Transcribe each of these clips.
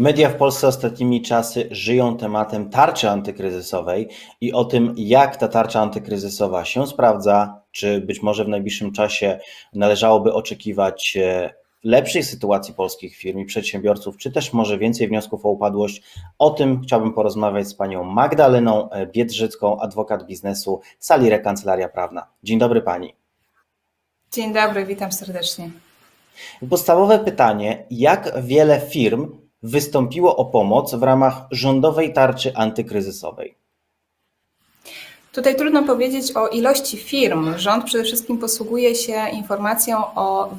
Media w Polsce ostatnimi czasy żyją tematem tarczy antykryzysowej i o tym, jak ta tarcza antykryzysowa się sprawdza, czy być może w najbliższym czasie należałoby oczekiwać e, lepszej sytuacji polskich firm i przedsiębiorców, czy też może więcej wniosków o upadłość. O tym chciałbym porozmawiać z panią Magdaleną e, Biedrzycką, adwokat biznesu Salire Kancelaria Prawna. Dzień dobry pani. Dzień dobry, witam serdecznie. Podstawowe pytanie: jak wiele firm wystąpiło o pomoc w ramach rządowej tarczy antykryzysowej? Tutaj trudno powiedzieć o ilości firm. Rząd przede wszystkim posługuje się informacją o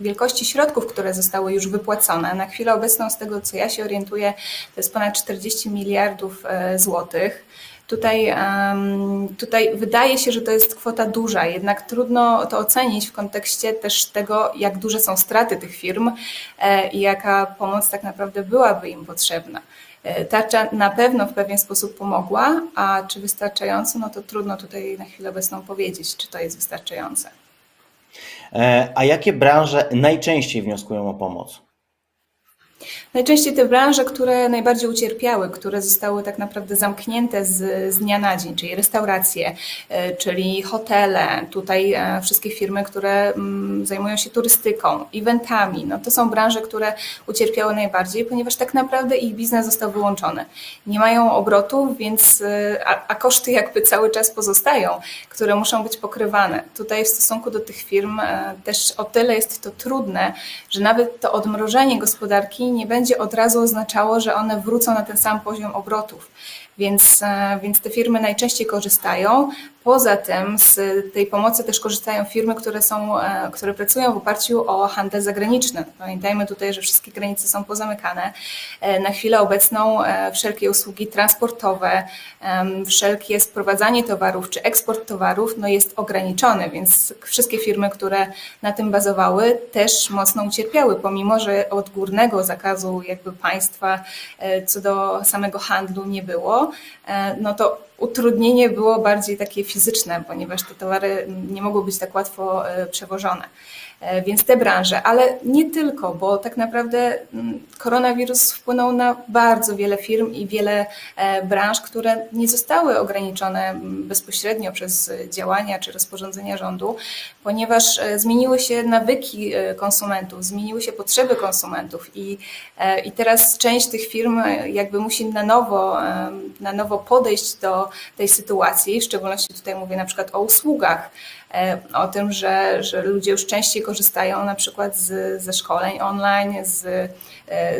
wielkości środków, które zostały już wypłacone. Na chwilę obecną, z tego co ja się orientuję, to jest ponad 40 miliardów e, złotych. Tutaj, tutaj wydaje się, że to jest kwota duża, jednak trudno to ocenić w kontekście też tego, jak duże są straty tych firm e, i jaka pomoc tak naprawdę byłaby im potrzebna. E, tarcza na pewno w pewien sposób pomogła, a czy wystarczająco, no to trudno tutaj na chwilę obecną powiedzieć, czy to jest wystarczające. E, a jakie branże najczęściej wnioskują o pomoc? Najczęściej te branże, które najbardziej ucierpiały, które zostały tak naprawdę zamknięte z, z dnia na dzień, czyli restauracje, e, czyli hotele, tutaj e, wszystkie firmy, które mm, zajmują się turystyką, eventami, no to są branże, które ucierpiały najbardziej, ponieważ tak naprawdę ich biznes został wyłączony. Nie mają obrotów, więc, e, a, a koszty jakby cały czas pozostają, które muszą być pokrywane. Tutaj w stosunku do tych firm też o tyle jest to trudne, że nawet to odmrożenie gospodarki nie będzie od razu oznaczało, że one wrócą na ten sam poziom obrotów. Więc, e, więc te firmy najczęściej korzystają. Poza tym z tej pomocy też korzystają firmy, które, są, e, które pracują w oparciu o handel zagraniczny. Pamiętajmy tutaj, że wszystkie granice są pozamykane. E, na chwilę obecną wszelkie usługi transportowe, wszelkie sprowadzanie towarów czy eksport towarów no jest ograniczony, więc wszystkie firmy, które na tym bazowały, też mocno ucierpiały, pomimo że od górnego zakazu jakby państwa co do samego handlu nie było. E, no to utrudnienie było bardziej takie fizyczne, ponieważ te towary nie mogły być tak łatwo e, przewożone. E, więc te branże, ale nie tylko, bo tak naprawdę mm, koronawirus wpłynął na bardzo wiele firm i wiele e, branż, które nie zostały ograniczone mm, bezpośrednio przez działania czy rozporządzenia rządu, ponieważ e, zmieniły się nawyki konsumentów, zmieniły się potrzeby konsumentów i, i teraz część tych firm jakby musi na nowo, na nowo podejść do tej sytuacji, w szczególności tutaj mówię na przykład o usługach, o tym, że, że ludzie już częściej korzystają na przykład z, ze szkoleń online, z,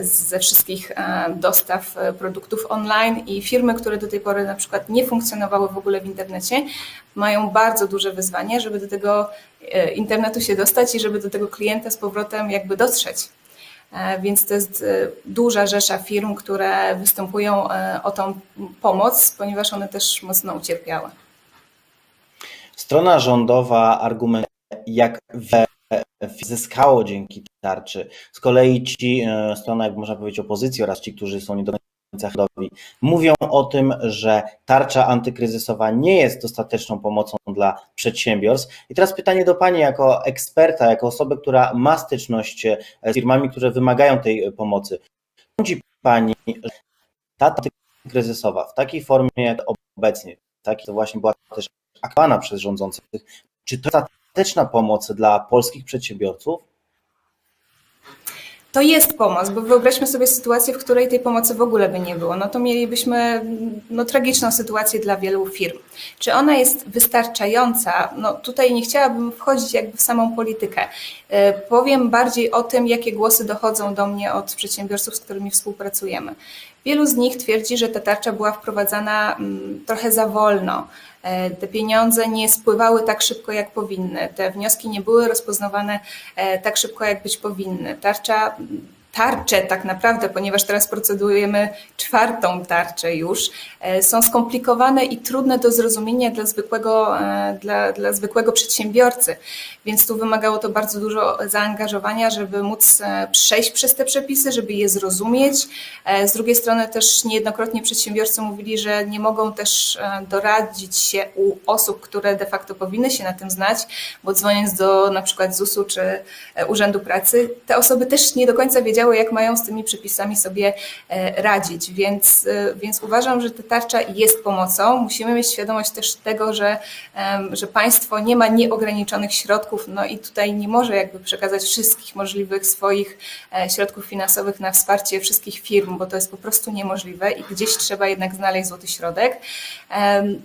ze wszystkich e, dostaw produktów online i firmy, które do tej pory na przykład nie funkcjonowały w ogóle w internecie, mają bardzo duże wyzwanie, żeby do tego e, internetu się dostać i żeby do tego klienta z powrotem jakby dotrzeć. E, więc to jest duża rzesza firm, które występują o tą pomoc, ponieważ one też mocno ucierpiały. Strona rządowa argumentuje, jak wiele zyskało dzięki tarczy. Z kolei ci, e, strona, jak można powiedzieć, opozycji oraz ci, którzy są nie do mówią o tym, że tarcza antykryzysowa nie jest dostateczną pomocą dla przedsiębiorstw. I teraz pytanie do Pani jako eksperta, jako osoby, która ma styczność e, z firmami, które wymagają tej pomocy. Sądzi Pani, że ta antykryzysowa w takiej formie jak obecnie, taki to właśnie była też akwana przez rządzących, czy to jest dostateczna pomoc dla polskich przedsiębiorców? To jest pomoc, bo wyobraźmy sobie sytuację, w której tej pomocy w ogóle by nie było. No to mielibyśmy no, tragiczną sytuację dla wielu firm. Czy ona jest wystarczająca? No tutaj nie chciałabym wchodzić jakby w samą politykę. E, powiem bardziej o tym, jakie głosy dochodzą do mnie od przedsiębiorców, z którymi współpracujemy. Wielu z nich twierdzi, że ta tarcza była wprowadzana mm, trochę za wolno. E, te pieniądze nie spływały tak szybko, jak powinny. Te wnioski nie były rozpoznawane e, tak szybko, jak być powinny. Tarcza tarcze tak naprawdę, ponieważ teraz procedujemy czwartą tarczę już, e, są skomplikowane i trudne do zrozumienia dla zwykłego, e, dla, dla zwykłego przedsiębiorcy. Więc tu wymagało to bardzo dużo zaangażowania, żeby móc e, przejść przez te przepisy, żeby je zrozumieć. Z drugiej strony też niejednokrotnie przedsiębiorcy mówili, że nie mogą też doradzić się u osób, które de facto powinny się na tym znać, bo dzwoniąc do na przykład ZUS-u czy Urzędu Pracy, te osoby też nie do końca wiedziały, wiedziały, jak mają z tymi przepisami sobie e, radzić. Więc, e, więc uważam, że ta tarcza jest pomocą. Musimy mieć świadomość też tego, że, że państwo nie ma nieograniczonych środków, no i tutaj nie może jakby przekazać wszystkich możliwych swoich e, środków finansowych na wsparcie wszystkich firm, bo to jest po prostu niemożliwe i gdzieś trzeba jednak znaleźć złoty środek.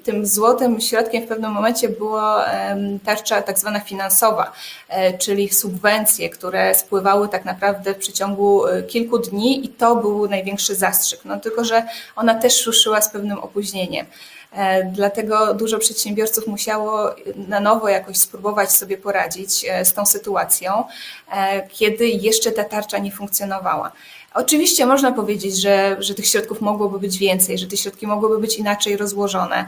Tym złotym środkiem w pewnym momencie była tarcza tak zwana finansowa, czyli subwencje, które spływały tak naprawdę w przeciągu e, kilku dni i to był największy zastrzyk. No tylko, że ona też ruszyła z pewnym opóźnieniem. E, Dlatego dużo przedsiębiorców musiało na nowo jakoś spróbować sobie poradzić e, z tą sytuacją, kiedy jeszcze ta tarcza nie funkcjonowała. Oczywiście można powiedzieć, że, że tych środków mogłoby być więcej, że te środki mogłyby być inaczej rozłożone.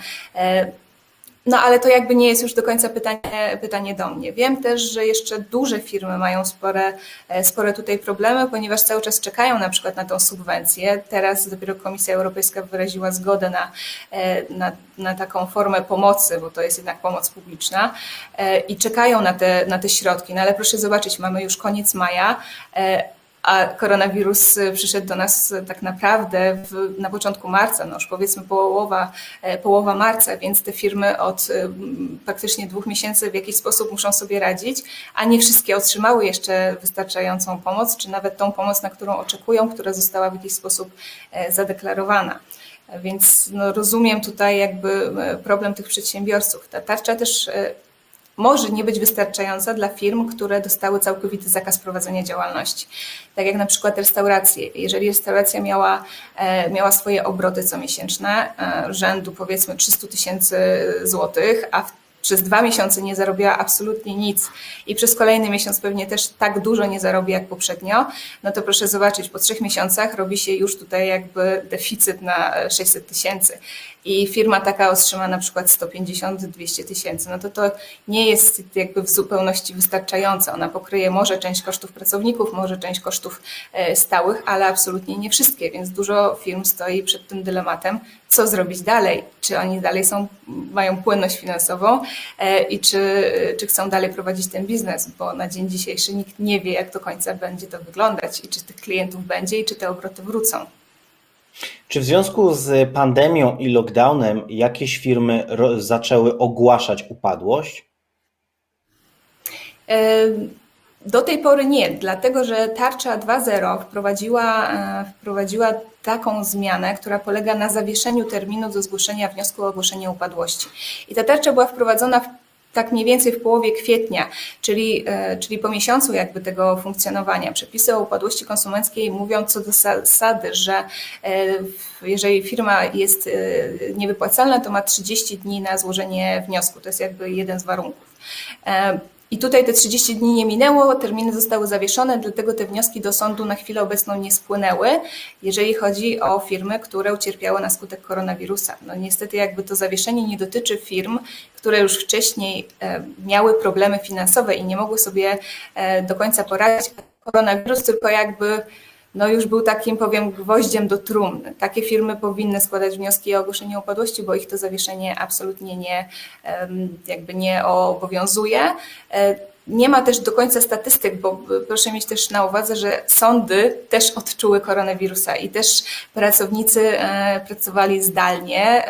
No ale to jakby nie jest już do końca pytanie, pytanie do mnie. Wiem też, że jeszcze duże firmy mają spore, e, spore tutaj problemy, ponieważ cały czas czekają na przykład na tą subwencję. Teraz dopiero Komisja Europejska wyraziła zgodę na, e, na, na taką formę pomocy, bo to jest jednak pomoc publiczna e, i czekają na te, na te środki. No ale proszę zobaczyć, mamy już koniec maja, a koronawirus y, przyszedł do nas y, tak naprawdę w, na początku marca, no już powiedzmy połowa, e, połowa marca, więc te firmy od y, praktycznie dwóch miesięcy w jakiś sposób muszą sobie radzić, a nie wszystkie otrzymały jeszcze wystarczającą pomoc, czy nawet tą pomoc, na którą oczekują, która została w jakiś sposób e, zadeklarowana. Więc no, rozumiem tutaj jakby e, problem tych przedsiębiorców. Ta tarcza też może nie być wystarczająca dla firm, które dostały całkowity zakaz prowadzenia działalności. Tak jak na przykład restauracje. Jeżeli restauracja miała, e, miała swoje obroty comiesięczne e, rzędu powiedzmy 300 tysięcy złotych, a w przez dwa miesiące nie zarobiła absolutnie nic i przez kolejny miesiąc pewnie też tak dużo nie zarobi jak poprzednio, no to proszę zobaczyć, po trzech miesiącach robi się już tutaj jakby deficyt na e, 600 tysięcy i firma taka otrzyma na przykład 150-200 tysięcy, no to to nie jest jakby w zupełności wystarczające. Ona pokryje może część kosztów pracowników, może część kosztów e, stałych, ale absolutnie nie wszystkie, więc dużo firm stoi przed tym dylematem, co zrobić dalej. Czy oni dalej są, mają płynność finansową e, i czy, czy chcą dalej prowadzić ten biznes, bo na dzień dzisiejszy nikt nie wie, jak do końca będzie to wyglądać i czy tych klientów będzie i czy te obroty wrócą. Czy w związku z pandemią i lockdownem jakieś firmy zaczęły ogłaszać upadłość? Do tej pory nie, dlatego że tarcza 2.0 wprowadziła, e, wprowadziła taką zmianę, która polega na zawieszeniu terminu do zgłoszenia wniosku o ogłoszenie upadłości. I ta tarcza była wprowadzona w tak mniej więcej w połowie kwietnia, czyli, e, czyli po miesiącu jakby tego funkcjonowania. Przepisy o upadłości konsumenckiej mówią co do zasady, że e, jeżeli firma jest e, niewypłacalna, to ma 30 dni na złożenie wniosku. To jest jakby jeden z warunków. I tutaj te 30 dni nie minęło, terminy zostały zawieszone, dlatego te wnioski do sądu na chwilę obecną nie spłynęły, jeżeli chodzi o firmy, które ucierpiały na skutek koronawirusa. No niestety jakby to zawieszenie nie dotyczy firm, które już wcześniej e, miały problemy finansowe i nie mogły sobie e, do końca poradzić. Koronawirus tylko jakby no już był takim, powiem, gwoździem do trumny. Takie firmy powinny składać wnioski o ogłoszenie upadłości, bo ich to zawieszenie absolutnie nie, jakby nie obowiązuje. Nie ma też do końca statystyk, bo proszę mieć też na uwadze, że sądy też odczuły koronawirusa i też pracownicy e, pracowali zdalnie,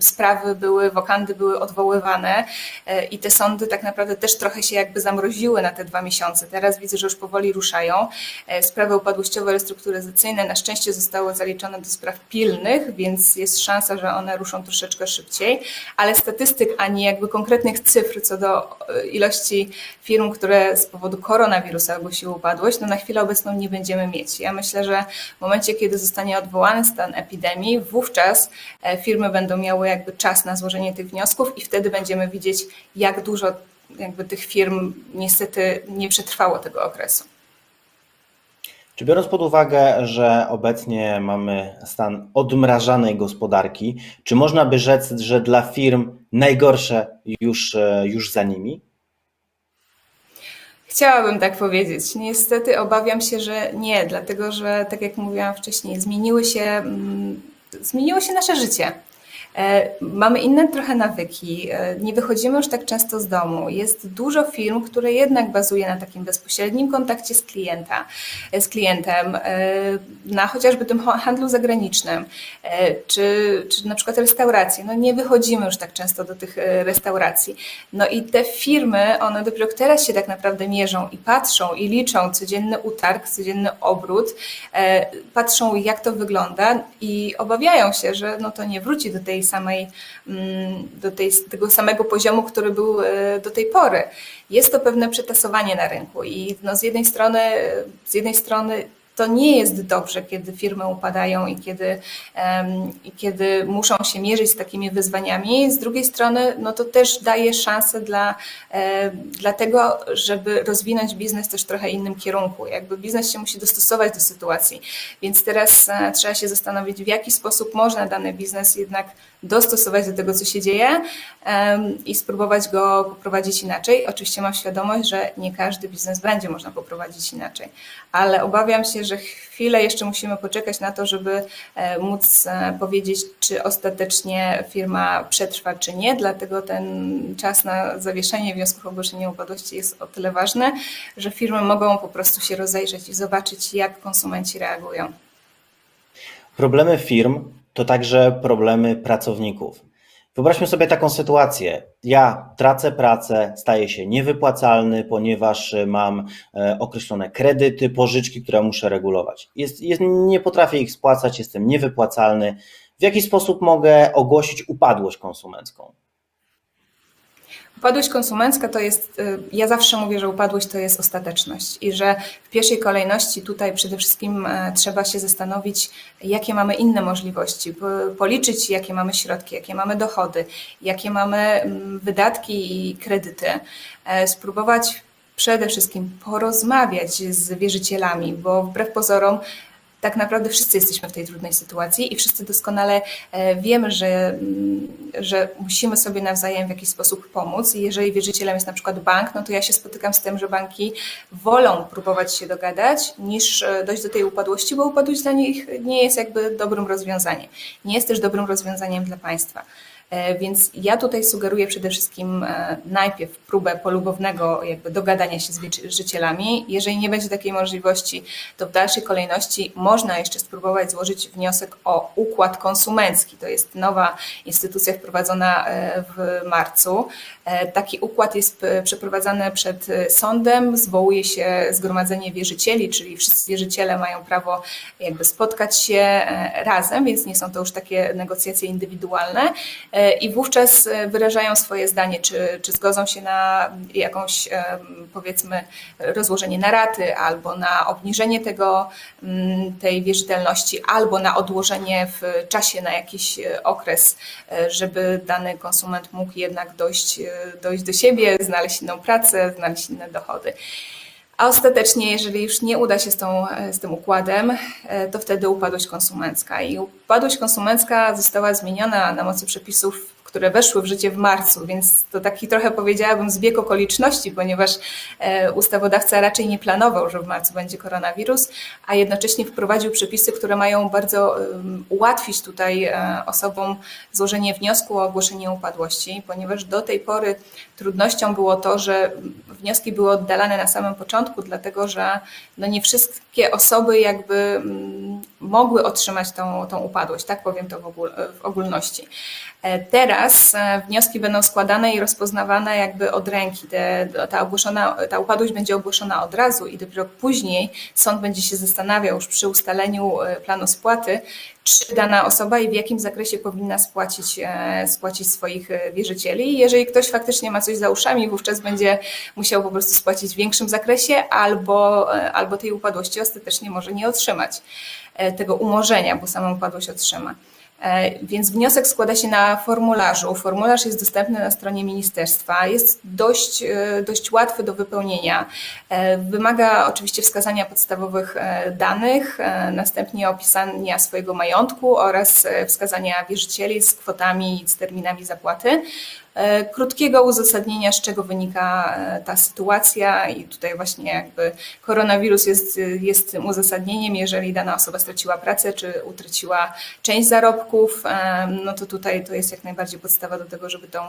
sprawy były, wokandy były odwoływane e, i te sądy tak naprawdę też trochę się jakby zamroziły na te dwa miesiące. Teraz widzę, że już powoli ruszają. E, Sprawy upadłościowe, restrukturyzacyjne na szczęście zostały zaliczone do spraw pilnych, więc jest szansa, że one ruszą troszeczkę szybciej, ale statystyk ani jakby konkretnych cyfr co do ilości firm, które z powodu koronawirusa ogłosiły upadłość, no na chwilę obecną nie będziemy mieć. Ja myślę, że w momencie, kiedy zostanie odwołany stan epidemii, wówczas e, firmy będą miały jakby czas na złożenie tych wniosków i wtedy będziemy widzieć, jak dużo jakby tych firm niestety nie przetrwało tego okresu. Czy biorąc pod uwagę, że obecnie mamy stan odmrażanej gospodarki, czy można by rzec, że dla firm najgorsze już, e, już za nimi? Chciałabym tak powiedzieć. Niestety obawiam się, że nie, dlatego że, tak jak mówiłam wcześniej, zmieniły się, mm, zmieniło się nasze życie. E, Mamy inne trochę nawyki, e, nie wychodzimy już tak często z domu. Jest dużo firm, które jednak bazuje na takim bezpośrednim kontakcie z klienta, e, z klientem, na chociażby tym ha- handlu zagranicznym, czy, czy na przykład restauracje. No nie wychodzimy już tak często do tych restauracji. No i te firmy, one dopiero teraz się tak naprawdę mierzą i patrzą i liczą codzienny utarg, codzienny obrót, patrzą jak to wygląda i obawiają się, że no to nie wróci do tej samej, mm, do tej, tego samego poziomu, który był e, do tej pory. Jest to pewne przetasowanie na rynku i no z jednej strony, z jednej strony to nie jest dobrze, kiedy firmy upadają i kiedy, i kiedy muszą się mierzyć z takimi wyzwaniami. Z drugiej strony, no to też daje szansę dla, e, dla tego, żeby rozwinąć biznes też w trochę innym kierunku. Jakby biznes się musi dostosować do sytuacji, więc teraz e, trzeba się zastanowić, w jaki sposób można dany biznes jednak dostosować do tego, co się dzieje i spróbować go poprowadzić inaczej. Oczywiście mam świadomość, że nie każdy biznes będzie można poprowadzić inaczej, ale obawiam się, że chwilę jeszcze musimy poczekać na to, żeby e, móc e, powiedzieć, czy ostatecznie firma przetrwa, czy nie. Dlatego ten czas na zawieszenie wniosków o ogłoszenie upadłości jest o tyle ważny, że firmy mogą po prostu się rozejrzeć i zobaczyć, jak konsumenci reagują. Problemy firm to także problemy pracowników. Wyobraźmy sobie taką sytuację. Ja tracę pracę, staję się niewypłacalny, ponieważ mam e, określone kredyty, pożyczki, które muszę regulować. Jest, jest, nie potrafię ich spłacać, jestem niewypłacalny. W jaki sposób mogę ogłosić upadłość konsumencką? Upadłość konsumencka to jest, y, ja zawsze mówię, że upadłość to jest ostateczność i że w pierwszej kolejności tutaj przede wszystkim e, trzeba się zastanowić, jakie mamy inne możliwości, po- policzyć, jakie mamy środki, jakie mamy dochody, jakie mamy mm, wydatki i kredyty, e, spróbować przede wszystkim porozmawiać z wierzycielami, bo wbrew pozorom tak naprawdę wszyscy jesteśmy w tej trudnej sytuacji i wszyscy doskonale e, wiemy, że, mm, że musimy sobie nawzajem w jakiś sposób pomóc. I jeżeli wierzycielem jest na przykład bank, no to ja się spotykam z tym, że banki wolą próbować się dogadać, niż e, dojść do tej upadłości, bo upadłość dla nich nie jest jakby dobrym rozwiązaniem. Nie jest też dobrym rozwiązaniem dla państwa. E, Więc ja tutaj sugeruję przede wszystkim e, najpierw próbę polubownego jakby dogadania się z wierzycielami. Jeżeli nie będzie takiej możliwości, to w dalszej kolejności można jeszcze spróbować złożyć wniosek o układ konsumencki. To jest nowa instytucja wprowadzona e, w marcu. Taki układ jest przeprowadzany przed sądem, zwołuje się zgromadzenie wierzycieli, czyli wszyscy wierzyciele mają prawo jakby spotkać się razem, więc nie są to już takie negocjacje indywidualne i wówczas e, wyrażają swoje zdanie, czy, czy zgodzą się na jakąś em, powiedzmy rozłożenie na raty albo na obniżenie tego, mm, tej wierzytelności, albo na odłożenie w czasie na jakiś e, okres, e, żeby dany konsument mógł jednak dojść, e, dojść do siebie, znaleźć inną pracę, znaleźć inne dochody. A ostatecznie, jeżeli już nie uda się z, tą, z tym układem, e, to wtedy upadłość konsumencka. I upadłość konsumencka została zmieniona na mocy przepisów, które weszły w życie w marcu, więc to taki trochę powiedziałabym zbieg okoliczności, ponieważ e, ustawodawca raczej nie planował, że w marcu będzie koronawirus, a jednocześnie wprowadził przepisy, które mają bardzo ułatwić tutaj e, osobom złożenie wniosku o ogłoszenie upadłości, ponieważ do tej pory trudnością było to, że wnioski były oddalane na samym początku, dlatego że no nie wszystkie osoby jakby mm, mogły otrzymać tą, tą upadłość, tak powiem to w, ogól, w ogólności. E, Teraz e, wnioski będą składane i rozpoznawane jakby od ręki. Te, ta, ogłoszona, ta upadłość będzie ogłoszona od razu i dopiero później sąd będzie się zastanawiał już przy ustaleniu e, planu spłaty, czy dana osoba i w jakim zakresie powinna spłacić, e, spłacić swoich e, wierzycieli. Jeżeli ktoś faktycznie ma coś za uszami, wówczas będzie musiał po prostu spłacić w większym zakresie albo, e, albo tej upadłości ostatecznie może nie otrzymać tego umorzenia, bo samą upadłość otrzyma. E, Więc wniosek składa się na formularzu. Formularz jest dostępny na stronie ministerstwa. Jest dość, e, dość łatwy do wypełnienia. E, Wymaga oczywiście wskazania podstawowych danych, następnie opisania swojego majątku oraz wskazania wierzycieli z kwotami i z terminami zapłaty. E, krótkiego uzasadnienia, z czego wynika e, ta sytuacja i tutaj właśnie jakby koronawirus jest, jest tym uzasadnieniem, jeżeli dana osoba straciła pracę czy utraciła część zarobków, e, no to tutaj to jest jak najbardziej podstawa do tego, żeby tą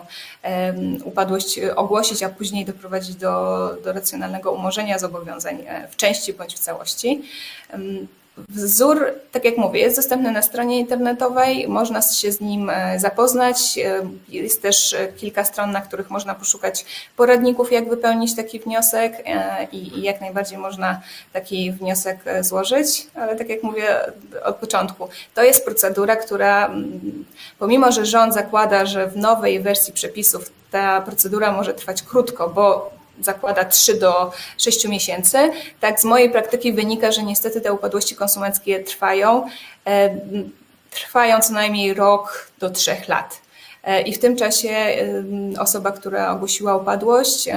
upadłość ogłosić, a później doprowadzić do, do racjonalnego umorzenia zobowiązań w części bądź w całości. Wzór, tak jak mówię, jest dostępny na stronie internetowej, można się z nim e, zapoznać. E, Jest też e, kilka stron, na których można poszukać poradników, jak wypełnić taki wniosek i, jak najbardziej można taki wniosek złożyć, ale tak jak mówię od początku, to jest procedura, która mm, pomimo, że rząd zakłada, że w nowej wersji przepisów ta procedura może trwać krótko, bo zakłada 3 do 6 miesięcy. Tak, z mojej praktyki wynika, że niestety te upadłości konsumenckie trwają. e, Trwają co najmniej rok do 3 lat. I w tym czasie osoba, która ogłosiła upadłość, e,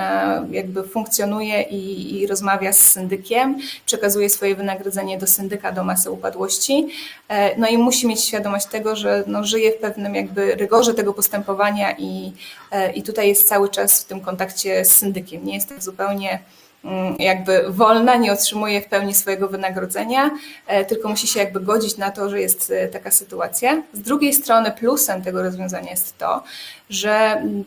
jakby funkcjonuje i, i rozmawia z syndykiem, przekazuje swoje wynagrodzenie do syndyka do masy upadłości. E, No i musi mieć świadomość tego, że no, żyje w pewnym jakby rygorze tego postępowania i, e, i tutaj jest cały czas w tym kontakcie z syndykiem. Nie jest tak zupełnie jakby wolna, nie otrzymuje w pełni swojego wynagrodzenia, e, tylko musi się jakby godzić na to, że jest e, taka sytuacja. Z drugiej strony plusem tego rozwiązania jest to, że mm,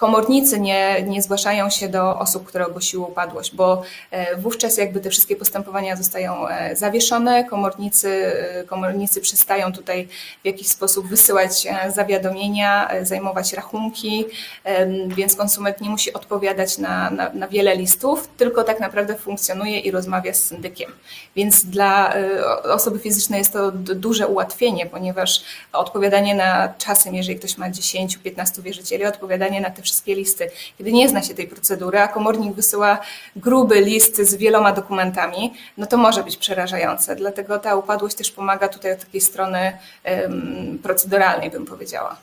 komornicy nie, nie zgłaszają się do osób, które ogłosiły upadłość, bo e, wówczas jakby te wszystkie postępowania zostają e, zawieszone, komornicy, e, komornicy przestają tutaj w jakiś sposób wysyłać zawiadomienia, zajmować rachunki, więc konsument nie musi odpowiadać na, na, na wiele listów, tylko tak naprawdę funkcjonuje i rozmawia z syndykiem. Więc dla osoby fizycznej jest to duże ułatwienie, ponieważ odpowiadanie na czasem, jeżeli ktoś ma 10-15 wierzycieli, odpowiadanie na te wszystkie listy, kiedy nie zna się tej procedury, a komornik wysyła gruby list z wieloma dokumentami, no to może być przerażające. Dlatego ta upadłość też pomaga tutaj od takiej strony proceduralnej, bym powiedziała.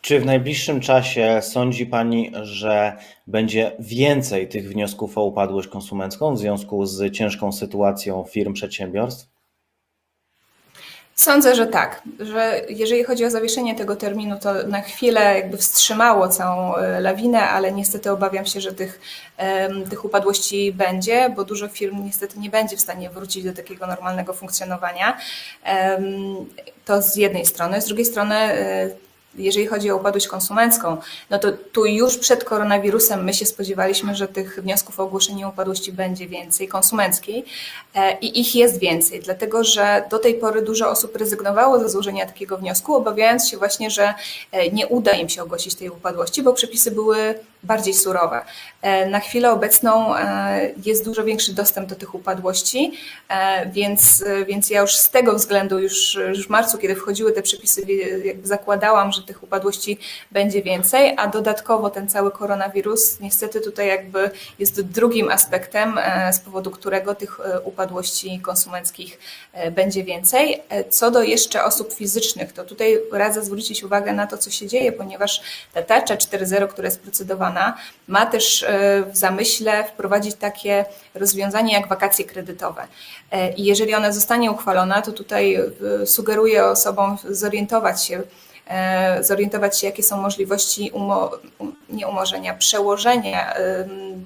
Czy w najbliższym czasie sądzi Pani, że będzie więcej tych wniosków o upadłość konsumencką w związku z ciężką sytuacją firm, przedsiębiorstw? Sądzę, że tak, że jeżeli chodzi o zawieszenie tego terminu, to na chwilę jakby wstrzymało całą e, lawinę, ale niestety obawiam się, że tych, tych upadłości będzie, bo dużo firm niestety nie będzie w stanie wrócić do takiego normalnego funkcjonowania. To z jednej strony. Z drugiej strony, e, jeżeli chodzi o upadłość konsumencką, no to tu już przed koronawirusem my się spodziewaliśmy, że tych wniosków o ogłoszenie upadłości będzie więcej konsumenckiej e, i ich jest więcej, dlatego że do tej pory dużo osób rezygnowało ze złożenia takiego wniosku, obawiając się właśnie, że e, nie uda im się ogłosić tej upadłości, bo przepisy były bardziej surowe. E, Na chwilę obecną e, jest dużo większy dostęp do tych upadłości, e, więc, więc ja już z tego względu już, już w marcu, kiedy wchodziły te przepisy, jakby zakładałam, że tych upadłości będzie więcej, a dodatkowo ten cały koronawirus niestety tutaj jakby jest drugim aspektem, z powodu którego tych upadłości konsumenckich będzie więcej. Co do jeszcze osób fizycznych, to tutaj radzę zwrócić uwagę na to, co się dzieje, ponieważ ta tarcza 4.0, która jest procedowana, ma też e, w zamyśle wprowadzić takie rozwiązanie jak wakacje kredytowe. E, I jeżeli ona zostanie uchwalona, to tutaj e, sugeruję osobom zorientować się, zorientować się, jakie są możliwości umo, um, nie umorzenia, przełożenia,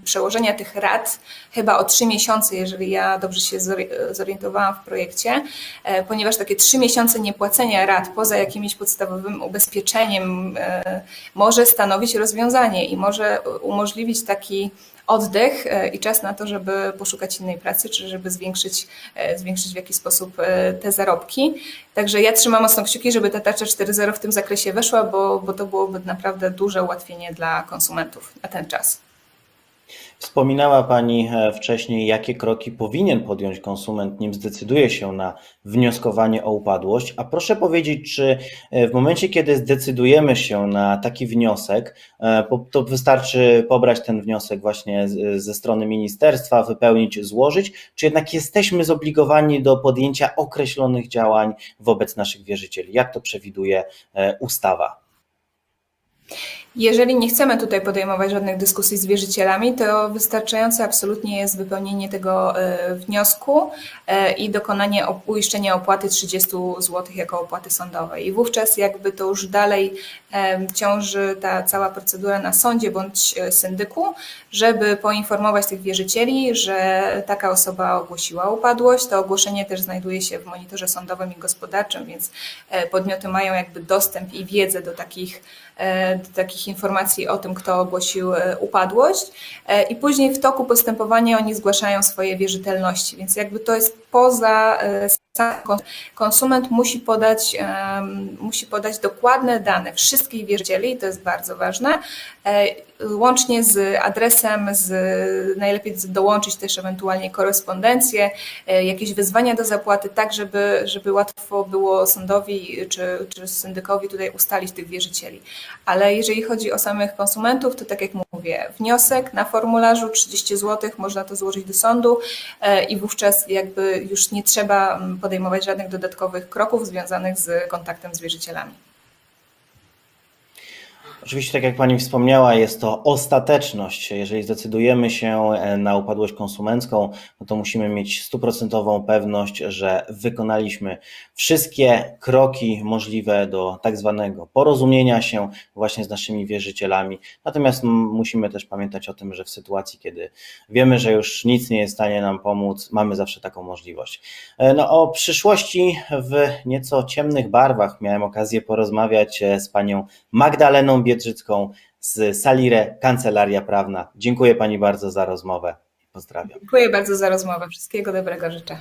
przełożenia tych rat chyba o trzy miesiące, jeżeli ja dobrze się zori- zorientowałam w projekcie, e, ponieważ takie trzy miesiące niepłacenia rat poza jakimś podstawowym ubezpieczeniem e, może stanowić rozwiązanie i może umożliwić taki oddech e, i czas na to, żeby poszukać innej pracy, czy żeby zwiększyć, e, zwiększyć w jakiś sposób e, te zarobki. Także ja trzymam mocno kciuki, żeby ta tarcza 4.0 w tym zakresie weszła, bo, bo to byłoby naprawdę duże ułatwienie dla konsumentów na ten czas. Wspominała Pani e, wcześniej, jakie kroki powinien podjąć konsument, nim zdecyduje się na wnioskowanie o upadłość. A proszę powiedzieć, czy e, w momencie, kiedy zdecydujemy się na taki wniosek, e, to wystarczy pobrać ten wniosek właśnie ze strony ministerstwa, wypełnić, złożyć, czy jednak jesteśmy zobligowani do podjęcia określonych działań wobec naszych wierzycieli? Jak to przewiduje ustawa? Jeżeli nie chcemy tutaj podejmować żadnych dyskusji z wierzycielami, to wystarczające absolutnie jest wypełnienie tego e, wniosku e, i dokonanie uiszczenia opłaty 30 zł jako opłaty sądowej. I wówczas jakby to już dalej em, ciąży ta cała procedura na sądzie bądź e, syndyku, żeby poinformować tych wierzycieli, że taka osoba ogłosiła upadłość. To ogłoszenie też znajduje się w monitorze sądowym i gospodarczym, więc e, podmioty mają jakby dostęp i wiedzę do takich, e, takich informacji o tym, kto ogłosił e, upadłość. E, I później w toku postępowania oni zgłaszają swoje wierzytelności, więc jakby to jest poza e, konsument musi podać, musi podać dokładne dane wszystkich wierzycieli, to jest bardzo ważne, łącznie z adresem, z, najlepiej dołączyć też ewentualnie korespondencję, e, jakieś wezwania do zapłaty, tak żeby, żeby łatwo było sądowi czy, czy syndykowi tutaj ustalić tych wierzycieli. Ale jeżeli chodzi o samych konsumentów, to tak jak mówię, wniosek na formularzu 30 zł, można to złożyć do sądu e, i wówczas jakby już nie trzeba podejmować żadnych dodatkowych kroków związanych z kontaktem z wierzycielami. Oczywiście, tak jak Pani wspomniała, jest to ostateczność. Jeżeli zdecydujemy się e, na upadłość konsumencką, no to musimy mieć stuprocentową pewność, że wykonaliśmy wszystkie kroki możliwe do tak zwanego porozumienia się właśnie z naszymi wierzycielami. Natomiast m, musimy też pamiętać o tym, że w sytuacji, kiedy wiemy, że już nic nie jest w stanie nam pomóc, mamy zawsze taką możliwość. E, No, o przyszłości w nieco ciemnych barwach miałem okazję porozmawiać e, z panią Magdaleną Biedrzycką z Salire Kancelaria Prawna. Dziękuję pani bardzo za rozmowę. Pozdrawiam. Dziękuję bardzo za rozmowę. Wszystkiego dobrego życzę.